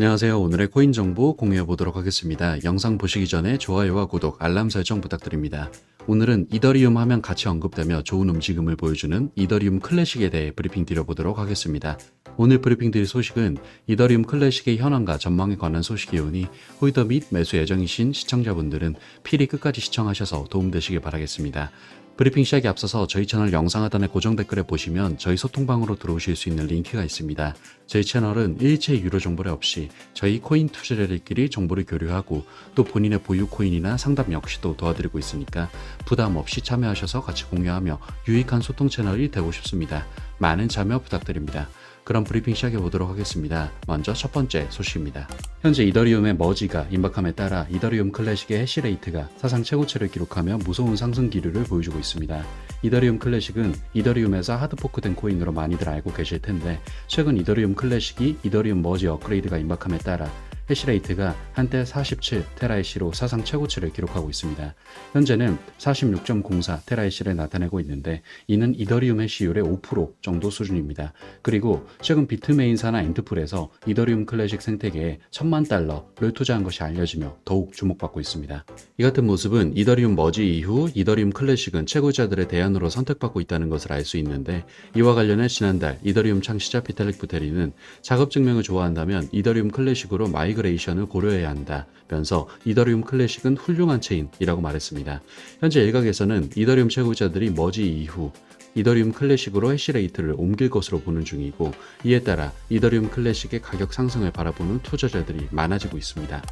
안녕하세요. 오늘의 코인 정보 공유해 보도록 하겠습니다. 영상 보시기 전에 좋아요와 구독, 알람 설정 부탁드립니다. 오늘은 이더리움 하면 같이 언급되며 좋은 움직임을 보여주는 이더리움 클래식에 대해 브리핑 드려보도록 하겠습니다. 오늘 브리핑 드릴 소식은 이더리움 클래식의 현황과 전망에 관한 소식이오니 홀더 및 매수 예정이신 시청자분들은 필히 끝까지 시청하셔서 도움되시길 바라겠습니다. 브리핑 시작에 앞서서 저희 채널 영상 하단의 고정 댓글에 보시면 저희 소통방으로 들어오실 수 있는 링크가 있습니다. 저희 채널은 일체 유료 정보를 없이 저희 코인 투자자들끼리 정보를 교류하고 또 본인의 보유 코인이나 상담 역시도 도와드리고 있으니까 부담 없이 참여하셔서 같이 공유하며 유익한 소통 채널이 되고 싶습니다. 많은 참여 부탁드립니다. 그럼 브리핑 시작해 보도록 하겠습니다. 먼저 첫 번째 소식입니다. 현재 이더리움의 머지가 임박함에 따라 이더리움 클래식의 해시레이트가 사상 최고치를 기록하며 무서운 상승 기류를 보여주고 있습니다. 이더리움 클래식은 이더리움에서 하드포크된 코인으로 많이들 알고 계실 텐데 최근 이더리움 클래식이 이더리움 머지 업그레이드가 임박함에 따라 해시레이트가 한때 47 테라해시로 사상 최고치를 기록하고 있습니다. 현재는 46.04 테라해시를 나타내고 있는데 이는 이더리움 해시율의 5% 정도 수준입니다. 그리고 최근 비트메인사나 엔트풀에서 이더리움 클래식 생태계에 천만 달러를 투자한 것이 알려지며 더욱 주목받고 있습니다. 이 같은 모습은 이더리움 머지 이후 이더리움 클래식은 채굴자들의 대안으로 선택받고 있다는 것을 알 수 있는데 이와 관련해 지난달 이더리움 창시자 비탈릭 부테리는 작업 증명을 좋아한다면 이더리움 클래식으로 마이그 레이션을 고려해야 한다면서 이더리움 클래식은 훌륭한 체인이라고 말했습니다. 현재 일각에서는 이더리움 채굴자들이 머지 이후 이더리움 클래식으로 해시레이트를 옮길 것으로 보는 중이고 이에 따라 이더리움 클래식의 가격 상승을 바라보는 투자자들이 많아지고 있습니다.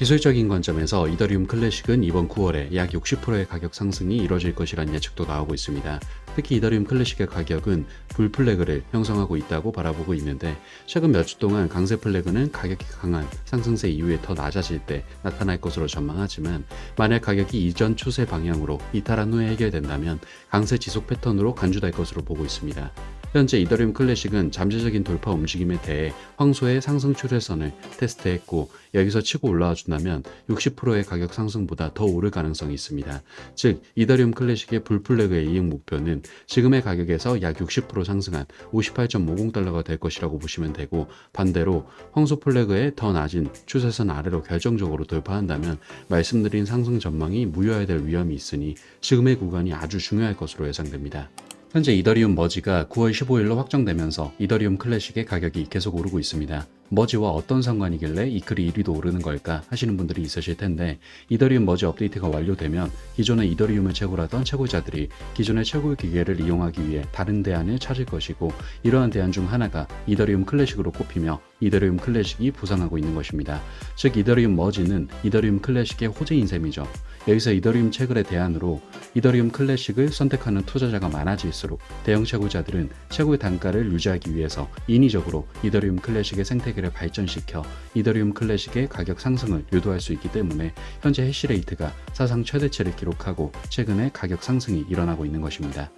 기술적인 관점에서 이더리움 클래식은 이번 9월에 약 60%의 가격 상승이 이뤄질 것이라는 예측도 나오고 있습니다. 특히 이더리움 클래식의 가격은 불 플래그를 형성하고 있다고 바라보고 있는데 최근 몇 주 동안 강세 플래그는 가격이 강한 상승세 이후에 더 낮아질 때 나타날 것으로 전망하지만 만약 가격이 이전 추세 방향으로 이탈한 후에 해결된다면 강세 지속 패턴으로 간주될 것으로 보고 있습니다. 현재 이더리움 클래식은 잠재적인 돌파 움직임에 대해 황소의 상승 추세선을 테스트했고 여기서 치고 올라와 준다면 60%의 가격 상승보다 더 오를 가능성이 있습니다. 즉 이더리움 클래식의 불플래그의 이익 목표는 지금의 가격에서 약 60% 상승한 58.50달러가 될 것이라고 보시면 되고 반대로 황소 플래그의 더 낮은 추세선 아래로 결정적으로 돌파한다면 말씀드린 상승 전망이 무효화될 위험이 있으니 지금의 구간이 아주 중요할 것으로 예상됩니다. 현재 이더리움 머지가 9월 15일로 확정되면서 이더리움 클래식의 가격이 계속 오르고 있습니다. 머지와 어떤 상관이길래 이 글이 1위도 오르는 걸까 하시는 분들이 있으실 텐데 이더리움 머지 업데이트가 완료되면 기존의 이더리움을 채굴하던 채굴자들이 기존의 채굴 기계를 이용하기 위해 다른 대안을 찾을 것이고 이러한 대안 중 하나가 이더리움 클래식으로 꼽히며 이더리움 클래식이 부상하고 있는 것입니다. 즉 이더리움 머지는 이더리움 클래식의 호재인 셈이죠. 여기서 이더리움 채굴의 대안으로 이더리움 클래식을 선택하는 투자자가 많아질수록 대형 채굴자들은 채굴 단가를 유지하기 위해서 인위적으로 이더리움 클래식의 생태계 를 발전시켜 이더리움 클래식의 가격 상승을 유도할 수 있기 때문에 현재 해시레이트가 사상 최대치를 기록하고 최근에 가격 상승이 일어나고 있는 것입니다.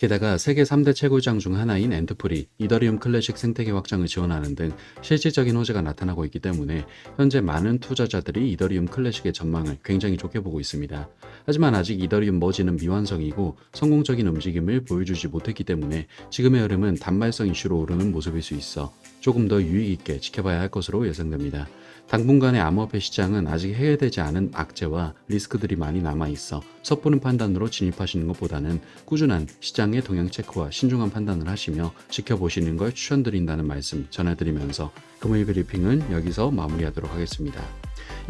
게다가 세계 3대 채굴장 중 하나인 엔트풀이 이더리움 클래식 생태계 확장을 지원하는 등 실질적인 호재가 나타나고 있기 때문에 현재 많은 투자자들이 이더리움 클래식의 전망을 굉장히 좋게 보고 있습니다. 하지만 아직 이더리움 머지는 미완성이고 성공적인 움직임을 보여주지 못했기 때문에 지금의 흐름은 단발성 이슈로 오르는 모습일 수 있어 조금 더 유익 있게 지켜봐야 할 것으로 예상됩니다. 당분간의 암호화폐 시장은 아직 해결되지 않은 악재와 리스크들이 많이 남아 있어 섣부른 판단으로 진입하시는 것보다는 꾸준한 시장 의 동향 체크와 신중한 판단을 하시며 지켜보시는 걸 추천드린다는 말씀 전해드리면서 금요일 브리핑은 여기서 마무리하도록 하겠습니다.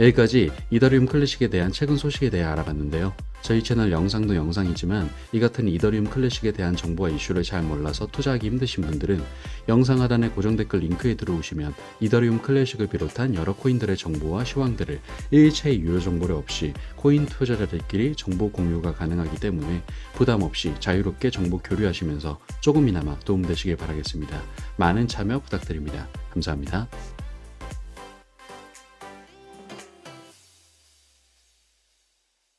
여기까지 이더리움 클래식에 대한 최근 소식에 대해 알아봤는데요. 저희 채널 영상도 영상이지만 이 같은 이더리움 클래식에 대한 정보와 이슈를 잘 몰라서 투자하기 힘드신 분들은 영상 하단의 고정 댓글 링크에 들어오시면 이더리움 클래식을 비롯한 여러 코인들의 정보와 시황들을 일체의 유료 정보를 없이 코인 투자자들끼리 정보 공유가 가능하기 때문에 부담 없이 자유롭게 정보 교류하시면서 조금이나마 도움되시길 바라겠습니다. 많은 참여 부탁드립니다. 감사합니다.